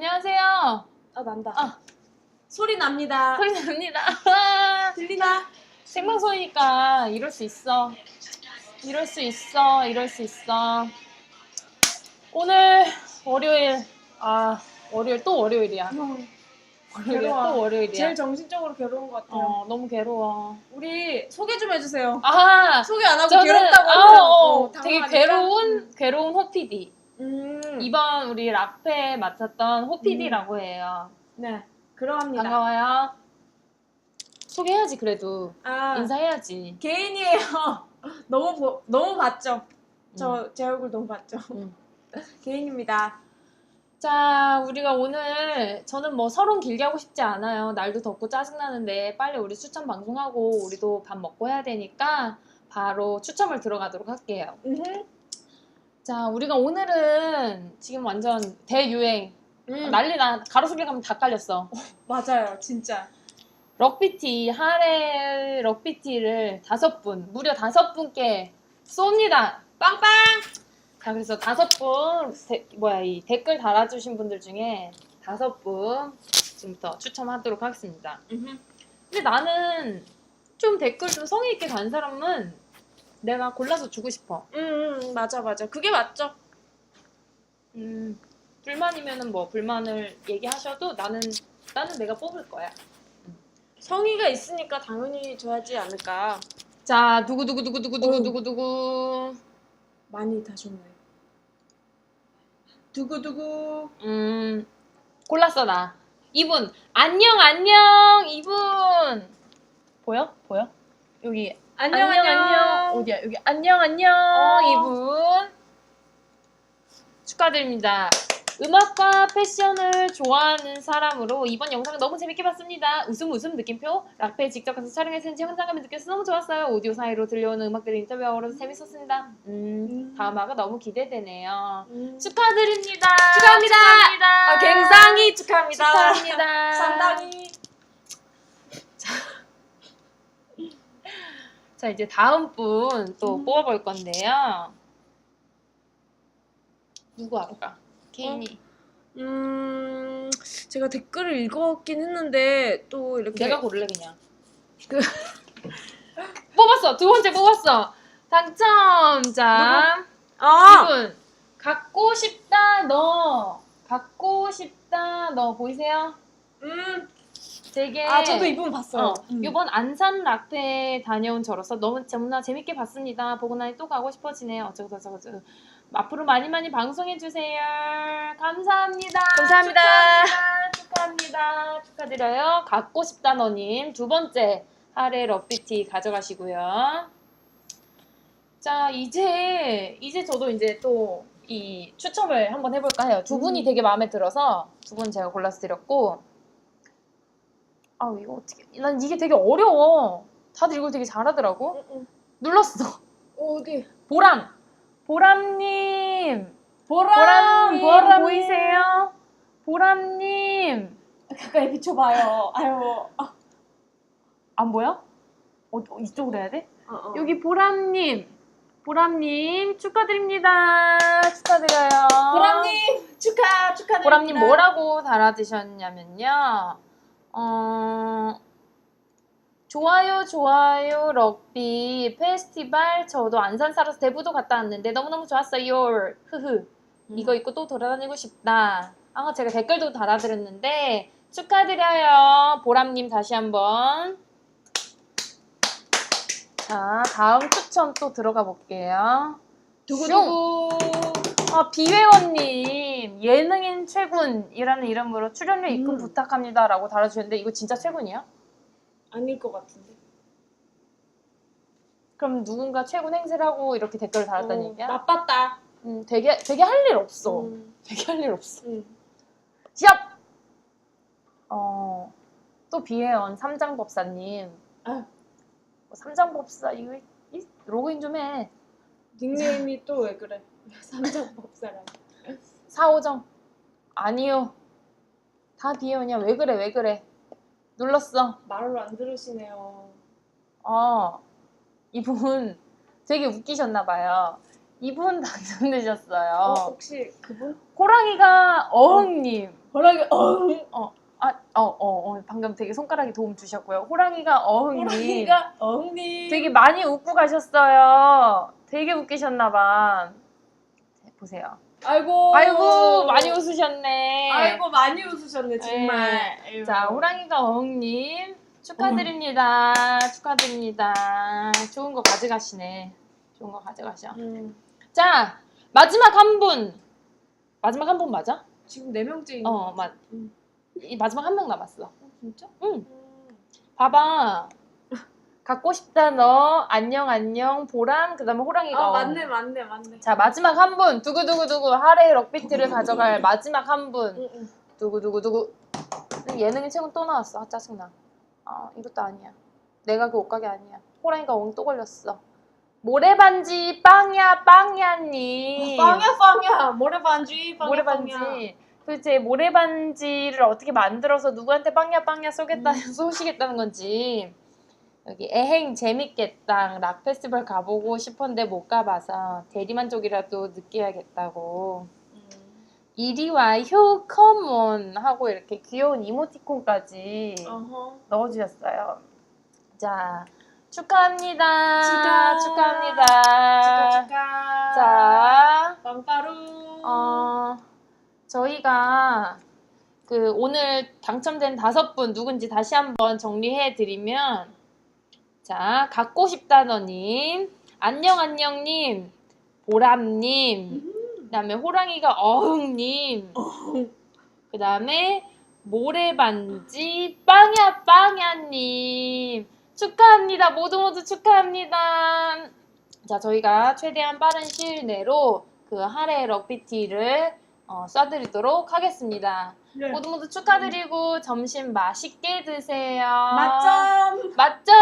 안녕하세요. 아 난다. 아. 소리 납니다. 소리 납니다. 들리나? 생방송이니까 이럴 수 있어. 이럴 수 있어. 이럴 수 있어. 오늘 월요일. 아, 월요일 또 월요일이야. 월요일 괴로워. 또 월요일이야. 제일 정신적으로 괴로운 것 같아요. 어, 너무 괴로워. 우리 소개 좀 해주세요. 아, 소개 안 하고 저는 괴롭다고 아, 하면 어, 어, 되게 당황하니까. 괴로운 괴로운 호피디. 음. 이번 우리 락페 맡았던 호피디라고 해요. 네. 그러합니다. 반가워요. 소개해야지 그래도 아 인사해야지. 개인이에요. 너무 보, 너무 봤죠. 음. 저제 얼굴 너무 봤죠. 음. 개인입니다. 자, 우리가 오늘 저는 뭐 서론 길게 하고 싶지 않아요. 날도 덥고 짜증나는데 빨리 우리 추첨 방송하고 우리도 밥 먹고 해야 되니까 바로 추첨을 들어가도록 할게요. 음흠. 자, 우리가 오늘은 지금 완전 대유행 음. 난리 나 가로수길 가면 다 깔렸어. 맞아요, 진짜. 럭비티 하레 럭비티를 다섯 분 무려 다섯 분께 쏩니다. 빵빵. 자 그래서 다섯 분 데- 뭐야 이 댓글 달아주신 분들 중에 다섯 분 지금부터 추첨하도록 하겠습니다. 음흠. 근데 나는 좀 댓글 좀 성의 있게 단 사람은 내가 골라서 주고 싶어. 음, 음, 맞아, 맞아. 그게 맞죠. 음 불만이면은 뭐 불만을 얘기하셔도 나는 나는 내가 뽑을 거야. 성의가 있으니까 당연히 줘야지 않을까. 자 누구 누구 누구 누구 누구 누구 누구 많이 다셨나요? 두구두구. 음, 골랐어, 나. 이분. 안녕, 안녕, 이분. 보여? 보여? 여기. 안녕, 안녕. 어디야? 여기. 안녕, 안녕, 어. 이분. 축하드립니다. 음악과 패션을 좋아하는 사람으로 이번 영상 너무 재밌게 봤습니다. 웃음 웃음 느낌표 락페 직접 가서 촬영했는지 현장감이 느껴서 너무 좋았어요. 오디오 사이로 들려오는 음악들이 인터뷰하고 재밌었습니다. 음, 음. 다음 화가 너무 기대되네요. 음. 축하드립니다. 축하합니다. 축하합니다. 아, 굉장히 축하합니다. 축하합니다. 상당히. 자 이제 다음 분또 음. 뽑아볼 건데요. 누구 할까? 케인이. 음, 제가 댓글을 읽었긴 했는데 또 이렇게 내가 고를래 그냥. 그 뽑았어. 두 번째 뽑았어. 당첨자 아, 이분 갖고 싶다 너 갖고 싶다 너 보이세요? 음, 되게 아 저도 이분 봤어요. 어, 이번 안산 락페 다녀온 저로서 너무 너무나 재밌게 봤습니다. 보고 나니 또 가고 싶어지네요. 어쩌고 저쩌고 저쩌고. 앞으로 많이 많이 방송해 주세요. 감사합니다. 감사합니다. 축하합니다. 축하합니다. 축하드려요. 갖고 싶다 너님 두 번째 하레 럭비티 가져가시고요. 자 이제 이제 저도 이제 또 이 추첨을 한번 해볼까 해요. 두 분이 음. 되게 마음에 들어서 두 분 제가 골라서 드렸고 아 이거 어떻게 난 이게 되게 어려워 다들 이걸 되게 잘하더라고 음, 음. 눌렀어 어디? 보람 보람님 보람, 보람님 보람님. 보이세요 보람님 가까이 비춰봐요. 아유. 아, 안 보여 어, 어, 이쪽으로 해야 돼 어, 어. 여기 보람님 보람님 축하드립니다 축하드려요 보람님 축하 축하드립니다. 보람님 뭐라고 달아드셨냐면요. 어, 좋아요, 좋아요, 럭비 페스티벌 저도 안산 살아서 대부도 갔다 왔는데 너무너무 좋았어요. 흐흐. 음. 이거 입고 또 돌아다니고 싶다. 아, 제가 댓글도 달아드렸는데 축하드려요. 보람님 다시 한번. 자, 다음 추천 또 들어가 볼게요. 두구두구. 아, 비회원님, 예능인 최군이라는 이름으로 출연료 입금 음. 부탁합니다. 라고 달아주셨는데, 이거 진짜 최군이야? 아닐 것 같은데. 그럼 누군가 최군 행세를 하고 이렇게 댓글을 달았다는 어, 얘기야? 나빴다. 음, 되게, 되게 할 일 없어. 음, 되게 할 일 없어. 음. 시합! 어, 또 비회원 삼장 법사님. 아유. 뭐 삼장 법사, 이거, 이, 로그인 좀 해. 닉네임이 또 왜 그래? 삼장법사랑. 사오정. 아니요. 다 비회원이야. 왜 그래, 왜 그래. 눌렀어. 말을 안 들으시네요. 어, 이분 되게 웃기셨나 봐요. 이분 어, 당첨되셨어요. 혹시 그분? 호랑이가 어흥님. 호랑이 어흥. 아, 어, 어, 어, 방금 되게 손가락에 도움 주셨고요. 호랑이가 어흥님. 호랑이가 어흥님. 되게 많이 웃고 가셨어요. 되게 웃기셨나봐. 보세요. 아이고. 아이고, 많이 웃으셨네. 아이고 많이 웃으셨네 정말. 네. 자, 호랑이가 어흥님. 축하드립니다. 축하드립니다. 좋은 거 가져가시네. 좋은 거 가져가셔. 음, 자, 마지막 한 분. 마지막 한 분 맞아? 지금 네 명째 있는. 어, 맞. 음. 이 마지막 한 명 남았어. 어, 진짜? 응. 음. 봐봐. 갖고 싶다 너. 안녕 안녕. 보람. 그다음에 호랑이가. 아 어흥. 맞네 맞네 맞네. 자 마지막 한 분 두구두구두구 하레이 럭비트를 가져갈 마지막 한분 응, 응. 두구두구두구 예능인 책은 또 나왔어 아 짜증나 아 이것도 아니야 내가 그 옷가게 아니야 호랑이가 엉 또 걸렸어 모래반지 빵야 빵야님 빵야 빵야 모래반지 빵야 모래반지 빵야. 도대체 모래반지를 어떻게 만들어서 누구한테 빵야 빵야 쏘겠다 음. 쏘시겠다는 건지 여기 에행 재밌겠다 락 페스티벌 가보고 싶었는데 못 가봐서 대리만족이라도 느껴야겠다고 음. 이리 와, 효, 컴온 하고 이렇게 귀여운 이모티콘까지 어허. 넣어주셨어요. 자, 축하합니다. 축하. 축하합니다. 축하 축하. 자, 빵빠루. 어, 저희가 그 오늘 당첨된 다섯 분 누군지 다시 한번 정리해 드리면 자, 갖고 싶다너님, 안녕 안녕님, 보람님, 그다음에 호랑이가 어흥님, 그다음에 모래반지 빵야 빵야님 축하합니다. 모두 모두 축하합니다. 자, 저희가 최대한 빠른 시일 내로 그 하레 럭비티를 어, 쏴드리도록 하겠습니다. 네. 모두 모두 축하드리고 점심 맛있게 드세요. 맞점. 맞점.